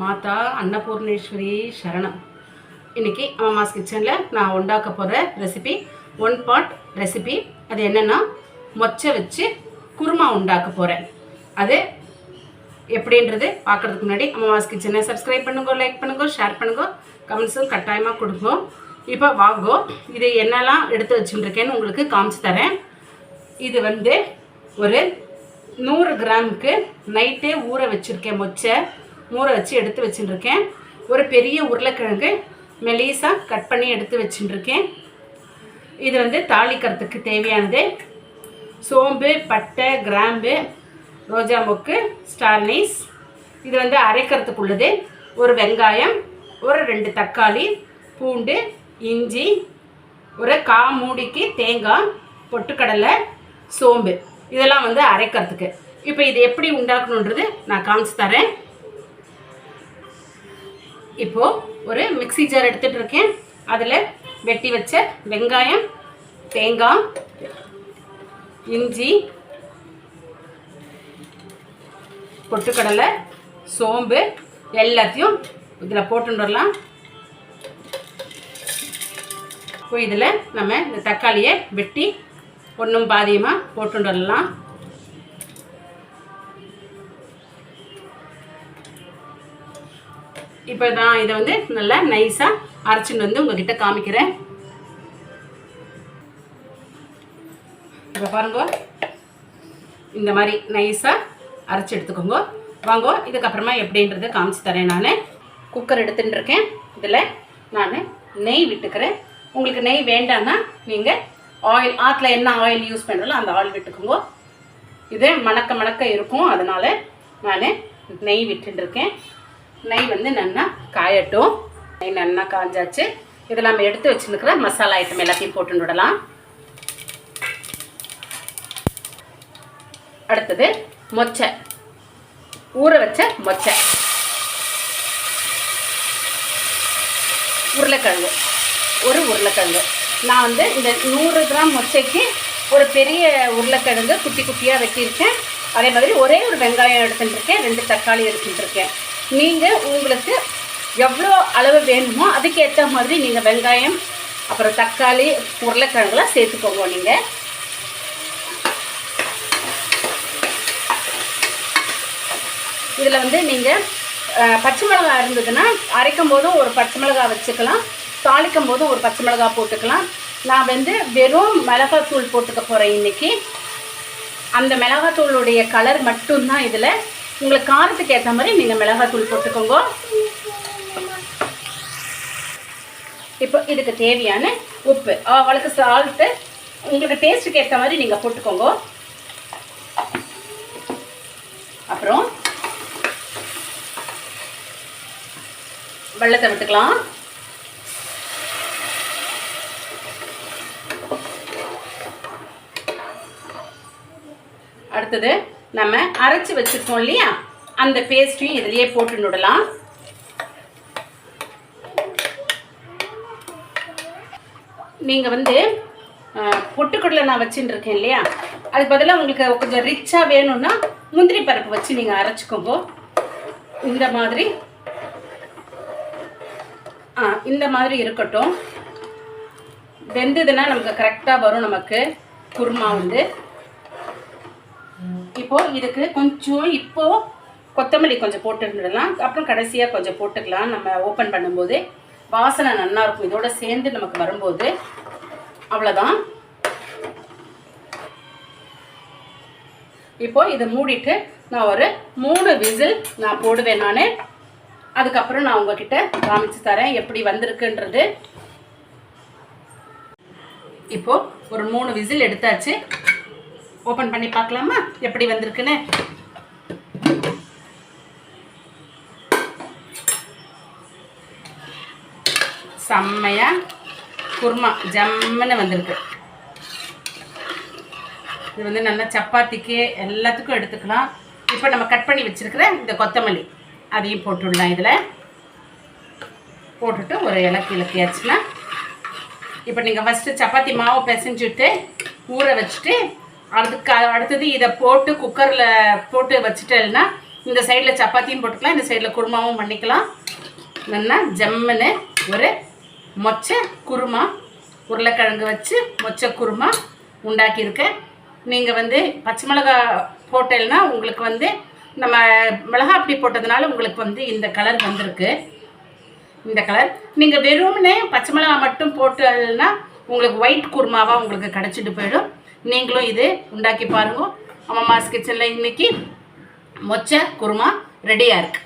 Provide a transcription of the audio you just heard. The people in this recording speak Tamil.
மாதா அன்னபூர்ணேஸ்வரி சரணம். இன்னைக்கு அம்மாஸ் கிச்சனில் நான் உண்டாக்க போகிற ரெசிபி ஒன் பாட் ரெசிபி அது என்னென்னா மொச்சை வச்சு குருமா உண்டாக்க போகிறேன் அது எப்படின்றது பார்க்கறதுக்கு முன்னாடி அம்மாஸ் கிச்சனை சப்ஸ்கிரைப் பண்ணுங்க லைக் பண்ணுங்க ஷேர் பண்ணுங்க. கமெண்ட்ஸும் கட்டாயமாக கொடுங்க. இப்போ வாங்கோ இது என்னெல்லாம் எடுத்து வச்சுருக்கேன்னு உங்களுக்கு காமிச்சு தரேன். இது வந்து ஒரு நூறு கிராமுக்கு நைட்டே ஊற வச்சுருக்கேன் மொச்சை. ஊற வச்சு எடுத்து வச்சுட்டுருக்கேன் ஒரு பெரிய உருளைக்கிழங்கு மெலீஸாக கட் பண்ணி எடுத்து வச்சுட்டுருக்கேன் இது வந்து தாளிக்கிறதுக்கு தேவையானது. சோம்பு பட்டை கிராம்பு ரோஜா மொக்கு ஸ்டார்னீஸ் இது வந்து அரைக்கிறதுக்கு உள்ளது ஒரு வெங்காயம் ஒரு ரெண்டு தக்காளி பூண்டு இஞ்சி ஒரு கா மூடிக்கு தேங்காய் பொட்டுக்கடலை சோம்பு. இதெல்லாம் வந்து அரைக்கிறதுக்கு. இப்போ இது எப்படி உண்டாக்கணுன்றது நான் காமிச்சு தரேன். இப்போது ஒரு மிக்ஸி ஜார் எடுத்துகிட்டு இருக்கேன் அதில் வெட்டி வச்ச வெங்காயம் தேங்காய் இஞ்சி பொட்டுக்கடலை சோம்பு எல்லாத்தையும் இதில் போட்டுட்டு வரலாம் இப்போ இதில் நம்ம இந்த தக்காளியை வெட்டி ஒன்றும் பாதியமாக போட்டுட்டு வரலாம் இப்போ நான் இதை வந்து நல்லா நைஸாக அரைச்சின்னு வந்து உங்ககிட்ட காமிக்கிறேன். இப்போ பாருங்க. இந்த மாதிரி நைஸாக அரைச்சி எடுத்துக்கோங்க. வாங்க இதுக்கப்புறமா எப்படின்றத காமிச்சு தரேன் நான். குக்கர் எடுத்துகிட்டு இருக்கேன். இதில் நான் நெய் விட்டுக்கிறேன். உங்களுக்கு நெய் வேண்டாம்னா நீங்கள் ஆயில் ஆற்றுல என்ன ஆயில் யூஸ் பண்ணுறோம் அந்த ஆயில் விட்டுக்கோங்க. இது மணக்க மணக்க இருக்கும். அதனால் நான் நெய் விட்டுருக்கேன் நெய் வந்து நல்லா காயட்டும். நெய் நல்லா காஞ்சாச்சு. இதில் நம்ம எடுத்து வச்சுருக்கிற மசாலா ஐட்டம் எல்லாத்தையும் போட்டு விடலாம். அடுத்தது மொச்சை. ஊற வச்ச மொச்சை. உருளைக்கிழங்கு. ஒரு உருளைக்கிழங்கு. நான் வந்து இந்த நூறு கிராம் மொச்சைக்கு ஒரு பெரிய உருளைக்கிழங்கு குட்டி குட்டியாக வெட்டியிருக்கேன். அதே மாதிரி ஒரே ஒரு வெங்காயம் எடுத்துட்டு இருக்கேன். ரெண்டு தக்காளி எடுத்துட்டு இருக்கேன். நீங்கள் உங்களுக்கு எவ்வளோ அளவு வேணுமோ அதுக்கேற்ற மாதிரி நீங்கள் வெங்காயம் அப்புறம் தக்காளி உருளைக்கிழங்குலாம் சேர்த்துக்கோங்க நீங்கள் இதில் வந்து நீங்கள் பச்சை மிளகா இருந்ததுன்னா அரைக்கும் போதும் ஒரு பச்சை மிளகா வச்சுக்கலாம். தாளிக்கும் போதும் ஒரு பச்சை மிளகா போட்டுக்கலாம். நான் வந்து வெறும் மிளகாத்தூள் போட்டுக்க போகிறேன் இன்றைக்கி அந்த மிளகாத்தூளுடைய கலர் மட்டும்தான் இதில் உங்களுக்கு காரத்துக்கு ஏற்ற மாதிரி நீங்கள் மிளகாத்தூள் போட்டுக்கோங்க. இப்போ இதுக்கு தேவையான உப்பு அவளுக்கு சால்ட்டு உங்களுக்கு டேஸ்ட்டுக்கு ஏற்ற மாதிரி நீங்கள் போட்டுக்கோங்க. அப்புறம் வெள்ளத்தை விட்டுக்கலாம். அடுத்தது நம்ம அரைச்சி வச்சுருக்கோம் இல்லையா? அந்த பேஸ்ட்டையும் இதுலேயே போட்டு நுடலாம். நீங்கள் வந்து பொட்டுக்கடலை நான் வச்சுட்டு இருக்கேன் இல்லையா? அதுக்கு பதிலாக உங்களுக்கு கொஞ்சம் ரிச்சாக வேணும்னா முந்திரி பருப்பு வச்சு நீங்கள் அரைச்சிக்கோங்க. இந்த மாதிரி. ஆ இந்த மாதிரி இருக்கட்டும். வெந்ததுன்னா நமக்கு கரெக்டாக வரும் நமக்கு. குருமா வந்து. இப்போ இதுக்கு கொஞ்சம் இப்போ கொத்தமல்லி கொஞ்சம் போட்டுடலாம் அப்புறம் கடைசியாக கொஞ்சம் போட்டுக்கலாம். நம்ம ஓப்பன் பண்ணும்போது வாசனை நல்லா இருக்கும். இதோட சேர்ந்து நமக்கு வரும்போது அவ்வளோதான் இப்போ இதை மூடிட்டு நான் ஒரு மூணு விசில் நான் போடுவேன் நான். அதுக்கப்புறம் நான் உங்ககிட்ட காமிச்சு தரேன் எப்படி வந்திருக்குன்றது. இப்போ ஒரு மூணு விசில் எடுத்தாச்சு. ஓப்பன் பண்ணி பார்க்கலாமா? எப்படி வந்திருக்குன்னு? செம்மையா குருமா ஜம்முன்னு வந்திருக்கு. இது வந்து நல்லா சப்பாத்திக்கு எல்லாத்துக்கும் எடுத்துக்கலாம். இப்போ நம்ம கட் பண்ணி வச்சுருக்கிற இந்த கொத்தமல்லி அதையும் போட்டுடலாம் இதில். போட்டுட்டு ஒரு இலக்கு இலக்கியாச்சுன்னா இப்போ நீங்கள் ஃபஸ்ட்டு சப்பாத்தி மாவை பிசைஞ்சுட்டு ஊற வச்சுட்டு அதுக்கு அடுத்தது இதை போட்டு குக்கரில் போட்டு வச்சுட்டேன்னா இந்த சைடில் சப்பாத்தியும் போட்டுக்கலாம் இந்த சைடில் குருமாவும் பண்ணிக்கலாம். நல்லா ஜம்முன்னு ஒரு மொச்சை குருமா உருளைக்கிழங்கு வச்சு மொச்சை குருமா உண்டாக்கியிருக்கேன் நீங்கள் வந்து பச்சை மிளகா போட்டேன்னா உங்களுக்கு வந்து நம்ம மிளகா அப்படி போட்டதுனால உங்களுக்கு வந்து இந்த கலர் வந்திருக்கு. இந்த கலர். நீங்கள் வெறும்னே பச்சை மிளகா மட்டும் போட்டதுன்னா உங்களுக்கு ஒயிட் குருமாவாக உங்களுக்கு கிடச்சிட்டு போயிடும். நீங்களும் இது உண்டாக்கி பாருங்க. அம்மா மாஸ் கிச்சனில் இன்னைக்கு மொச்சை குருமா ரெடியாக இருக்கு.